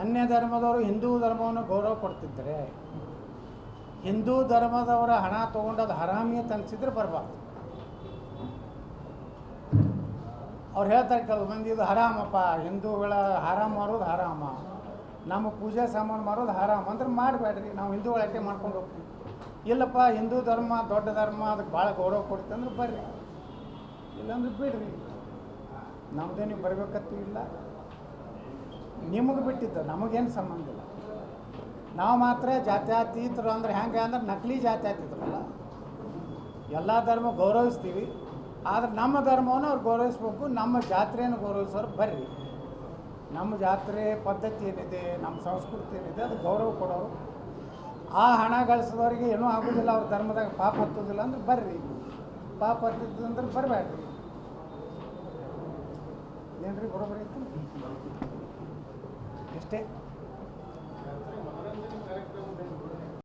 ಅನ್ಯ ಧರ್ಮದವರು ಹಿಂದೂ ಧರ್ಮವನ್ನು ಗೌರವ ಕೊಡ್ತಿದ್ದರೆ ಹಿಂದೂ ಧರ್ಮದವರ ಹಣ ತೊಗೊಂಡದು ಹರಾಮಿ ಅಂತ ಅನ್ಸಿದ್ರೆ ಬರಬಾರ್ದು. ಅವ್ರು ಹೇಳ್ತಾರೆ ಕೆಲವು ಮಂದಿ, ಇದು ಹರಾಮಪ್ಪ, ಹಿಂದೂಗಳ ಹರಾಮ್ ಮಾರೋದು ಹರಾಮ. ನಮ್ಮ ಪೂಜೆ ಸಾಮಾನು ಮಾರೋದು ಹರಾಮ. ಅಂದ್ರೆ ಮಾಡಬೇಡ್ರಿ, ನಾವು ಹಿಂದೂಗಳ ಅಟ್ಟೆ ಮಾಡ್ಕೊಂಡು ಹೋಗ್ತೀವಿ. ಇಲ್ಲಪ್ಪ, ಹಿಂದೂ ಧರ್ಮ, ದೊಡ್ಡ ಧರ್ಮ, ಅದಕ್ಕೆ ಭಾಳ ಗೌರವ ಕೊಡ್ತೀವಿ ಅಂದ್ರೆ ಬರ್ರಿ. ಇಲ್ಲಾಂದ್ರೆ ಬಿಡ್ರಿ. ನಮ್ಮದೇ ನೀವು ಬರಬೇಕಂತೂ ಇಲ್ಲ. ನಿಮಗೆ ಬಿಟ್ಟಿದ್ದು, ನಮಗೇನು ಸಂಬಂಧ ಇಲ್ಲ. ನಾವು ಮಾತ್ರ ಜಾತ್ಯತೀತರು ಅಂದ್ರೆ ಹೆಂಗೆ ಅಂದ್ರೆ ನಕಲಿ ಜಾತ್ಯತೀತರಲ್ಲ. ಎಲ್ಲ ಧರ್ಮ ಗೌರವಿಸ್ತೀವಿ. ಆದರೆ ನಮ್ಮ ಧರ್ಮವನ್ನು ಅವ್ರು ಗೌರವಿಸ್ಬೇಕು, ನಮ್ಮ ಜಾತ್ರೆಯನ್ನು ಗೌರವಿಸೋರು ಬರ್ರಿ. ನಮ್ಮ ಜಾತ್ರೆ ಪದ್ಧತಿ ಏನಿದೆ, ನಮ್ಮ ಸಂಸ್ಕೃತಿ ಏನಿದೆ, ಅದು ಗೌರವ ಕೊಡೋರು. ಆ ಹಣ ಗಳಿಸಿದವ್ರಿಗೆ ಏನೂ ಆಗೋದಿಲ್ಲ, ಅವ್ರ ಧರ್ಮದಾಗ ಪಾಪ ಹತ್ತೋದಿಲ್ಲ ಅಂದ್ರೆ ಬರ್ರಿ. ಪಾಪ ಹತ್ತಿದ್ದು ಅಂದ್ರೆ ಬರಬೇಡ್ರಿ ಏನ್ರಿ ಬರೋಬ್ಬರಿ ಐತಿ? usted.